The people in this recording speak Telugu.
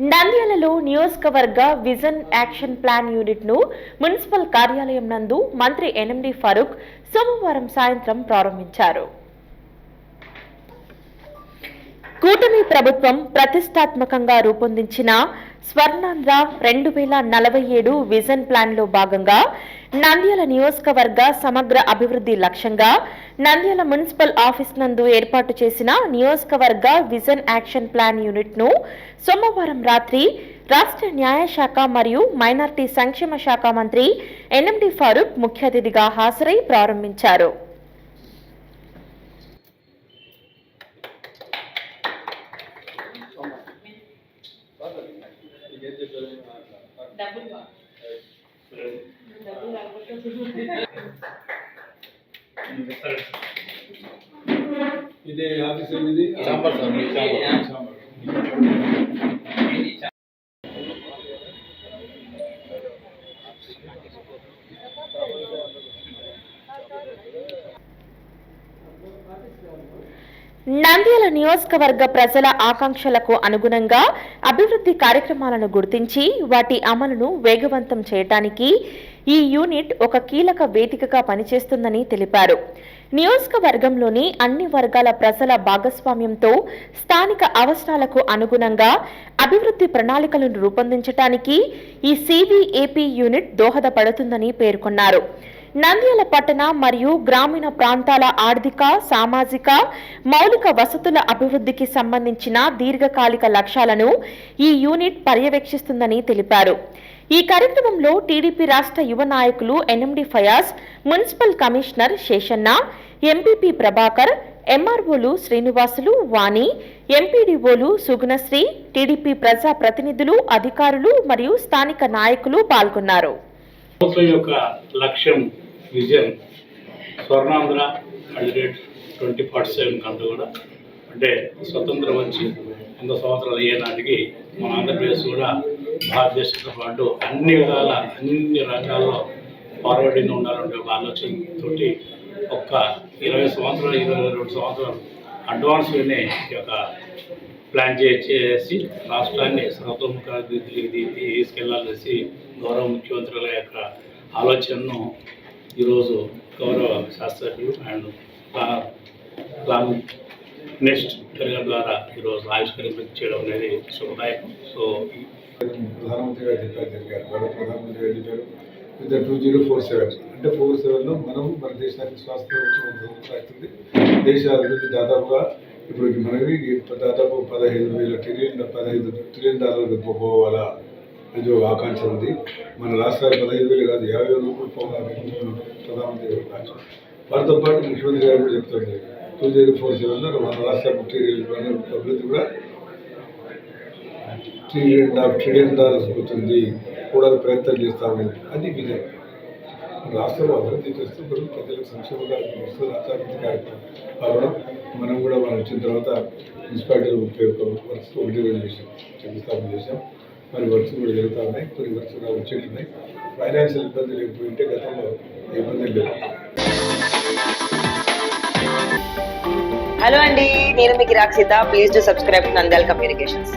నంద్యాలలో నియోజకవర్గ విజన్ యాక్షన్ ప్లాన్ యూనిట్ను మున్సిపల్ కార్యాలయం నందు మంత్రి ఎనిమిది ఫరూక్ సోమవారం సాయంత్రం ప్రారంభించారు. కూటమి ప్రభుత్వం ప్రతిష్టాత్మకంగా రూపొందించిన స్వర్ణాంధ్ర రెండు వేల నలభై ఏడు విజన్ ప్లాన్లో భాగంగా నంద్యాల నియోజకవర్గ సమగ్ర అభివృద్ధి లక్ష్యంగా నంద్యాల మున్సిపల్ ఆఫీస్ నందు ఏర్పాటు చేసిన నియోజకవర్గ విజన్ యాక్షన్ ప్లాన్ యూనిట్ను సోమవారం రాత్రి రాష్ట్ర న్యాయశాఖ మరియు మైనార్టీ సంక్షేమ శాఖ మంత్రి ఎన్ఎండి ఫారూక్ ముఖ్య అతిథిగా హాజరై ప్రారంభించారు. ఇదే ఆఫీస్ ఇది చాంబర్ సార్, మీ చాంబర్. చాంబర్. నంద్యాల నియోజకవర్గ ప్రజల ఆకాంక్షలకు అనుగుణంగా అభివృద్ధి కార్యక్రమాలను గుర్తించి వాటి అమలును వేగవంతం చేయడానికి ఈ యూనిట్ ఒక కీలక వేదికగా పనిచేస్తుందని తెలిపారు. నియోజకవర్గంలోని అన్ని వర్గాల ప్రజల భాగస్వామ్యంతో స్థానిక అవసరాలకు అనుగుణంగా అభివృద్ధి ప్రణాళికలను రూపొందించడానికి ఈ సివిఏపీ యూనిట్ దోహదపడుతుందని పేర్కొన్నారు. నంద్యాల పట్టణ మరియు గ్రామీణ ప్రాంతాల ఆర్థిక సామాజిక మౌలిక వసతుల అభివృద్ధికి సంబంధించిన దీర్ఘకాలిక లక్ష్యాలను ఈ యూనిట్ పర్యవేక్షిస్తుందని తెలిపారు. ఈ కార్యక్రమంలో టీడీపీ రాష్ట్ర యువ నాయకులు NMD Fayaz municipal commissioner Seshanna MPP Prabhakar ఎంఆర్ఓలు Srinivasulu Vani ఎంపీడీఓలు సుగుణశ్రీ టీడీపీ ప్రజా ప్రతినిధులు అధికారులు మరియు స్థానిక నాయకులు పాల్గొన్నారు. ప్రభుత్వం యొక్క లక్ష్యం vision Swarnandhra at rate twenty forty seven కంటూ కూడా. అంటే స్వతంత్రం వచ్చి వంద సంవత్సరాలు అయ్యే నాటికి మన ఆంధ్రప్రదేశ్ కూడా భారతదేశంతో పాటు అన్ని విధాల అన్ని రంగాల్లో ఫార్వర్డింగ్ ఉండాలంటే ఒక ఆలోచనతోటి ఒక్క ఇరవై సంవత్సరాలు ఇరవై రెండు సంవత్సరాలు అడ్వాన్స్లోనే ఈ యొక్క ప్లాన్ చేసి రాష్ట్రాన్ని సర్వతోముఖ అభివృద్ధికి తీసుకెళ్ళాలనేసి గౌరవ ముఖ్యమంత్రుల యొక్క ఆలోచనను ఈరోజు గౌరవ శాస్త్రజ్ఞులు అండ్ ప్లాన్ నెక్స్ట్ గారి ద్వారా ఈరోజు ఆవిష్కరించడం అనేది శుభదాయకం. సో ఈ ప్రధానమంత్రి గారు చెప్పారు జరిగారు. ప్రధానమంత్రి గారు చెప్పారు. With two zero four seven. అంటే ఫోర్ సెవెన్లో మనం మన దేశానికి స్వాస్థ్యం వచ్చి అవుతుంది దేశ అభివృద్ధి దాదాపుగా ఇప్పుడు మనకి దాదాపు పదహైదు వేల ట్రిలియన్ పదహైదు ట్రిలియన్ డాలర్లు పోవాలా? అది ఒక ఆకాంక్ష ఉంది. మన రాష్ట్రాలు పదహైదు వేలు కాదు యాభై వేల రూపాయలు పోవాలని ప్రధానమంత్రి ఆకాంక్ష. వారితో పాటు ముఖ్యమంత్రి గారు కూడా చెప్తుంది టూ జీరో ఫోర్ సెవెన్లో మన రాష్ట్ర ట్రిలియన్ అభివృద్ధి కూడా ట్రిలియన్ డా- ట్రిలియన్ డాలర్స్ అవుతుంది కూడా ప్రయత్నం చేస్తాము అది విజయం. రాష్ట్రంలో అభివృద్ధి చేస్తూ మనం ప్రజలకు సంక్షేమంగా ఇస్తూ రాష్ట్రాభివృద్ధి కార్యక్రమం కావడం మనం కూడా మనం వచ్చిన తర్వాత మున్సిపాలిటీ ఉపయోగం ఒకటి రెండు విషయం శంకుస్థాపన చేసాం మరి వర్క్స్ కూడా జరుగుతూ ఉన్నాయి కొన్ని వర్క్స్ కూడా వచ్చేట్టున్నాయి ఫైనాన్షియల్ ఇబ్బంది లేకపోయింటే గతంలో ఇబ్బందులు లేవు. హలో అండి నేను మీకు Rakshita please to subscribe Nandyal communications